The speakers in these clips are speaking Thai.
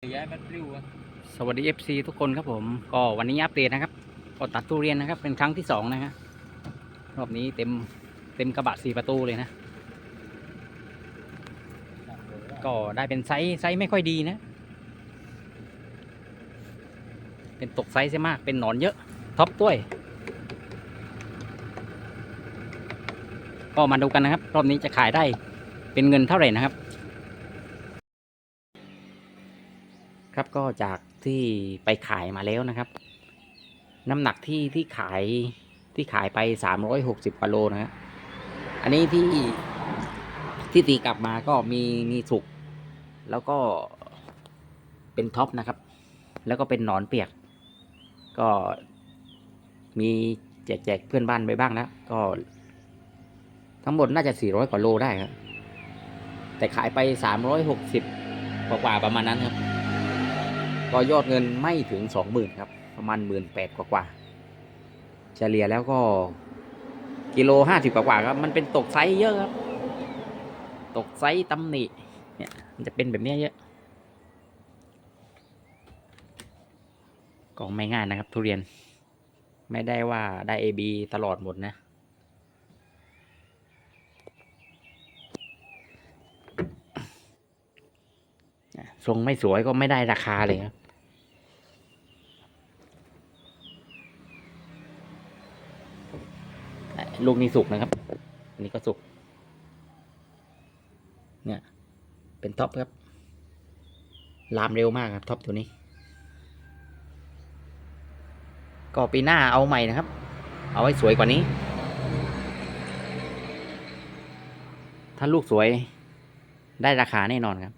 ย้ายมันปลิวอะสวัสดี FC ทุกคนครับผม ก็วันนี้อัปเดตนะครับ ก็ตัดทุเรียนนะครับ เป็นครั้งที่สองนะฮะรอบนี้เต็มเต็มกระบะสี่ประตูเลยนะ ก็ได้เป็นไซส์ไซส์ไม่ค่อยดีนะ เป็นตกไซส์ซะมากเป็นหนอนเยอะ ท็อปด้วย ก็มาดูกันนะครับ รอบนี้จะขายได้เป็นเงินเท่าไหร่นะครับ ครับก็จากที่ไปขายมาแล้วนะครับ น้ำหนักที่ที่ขายที่ขายไปสามร้อยหกสิบกิโลนะฮะอันนี้ที่ที่ตีกลับมาก็มีมีสุก แล้วก็เป็นท็อปนะครับ แล้วก็เป็นหนอนเปียก ก็มีแจกแจกเพื่อนบ้านไปบ้างแล้วก็ ทั้งหมดน่าจะสี่ร้อยกว่าโลได้ครับแต่ขายไปสามร้อยหกสิบกว่าๆประมาณนั้นครับ ก็ยอดเงินไม่ถึงสองหมื่นครับประมาณหมื่นแปดกว่าเฉลี่ยแล้วก็กิโลห้าสิบกว่าครับ มันเป็นตกไซส์เยอะครับ ตกไซส์ตำหนิเนี่ยมันจะเป็นแบบนี้เยอะก็ไม่ง่ายนะครับ ทุเรียน ไม่ได้ว่าได้ AB ตลอดหมดนะ ทรงไม่สวยก็ไม่ได้ราคาเลยครับ ลูกนี้สุกนะครับ อันนี้ก็สุก เนี่ย เป็นท็อปครับ ลามเร็วมากครับท็อปตัวนี้ ก็ปีหน้าเอาใหม่นะครับ เอาให้สวยกว่านี้ ถ้าลูกสวยได้ราคาแน่นอนครับ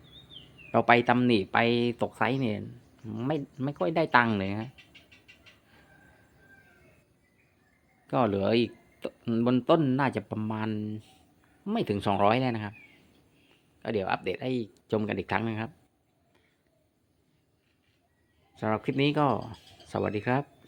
เราไปตำหนิไปตกไซส์เนี่ยไม่ไม่ค่อยได้ตังค์เลยฮะก็เหลืออีก บนต้นน่าจะประมาณไม่ถึงสองร้อยแล้วนะครับ ก็เดี๋ยวอัปเดตให้ชมกันอีกครั้งนะครับสำหรับคลิปนี้ก็สวัสดีครับ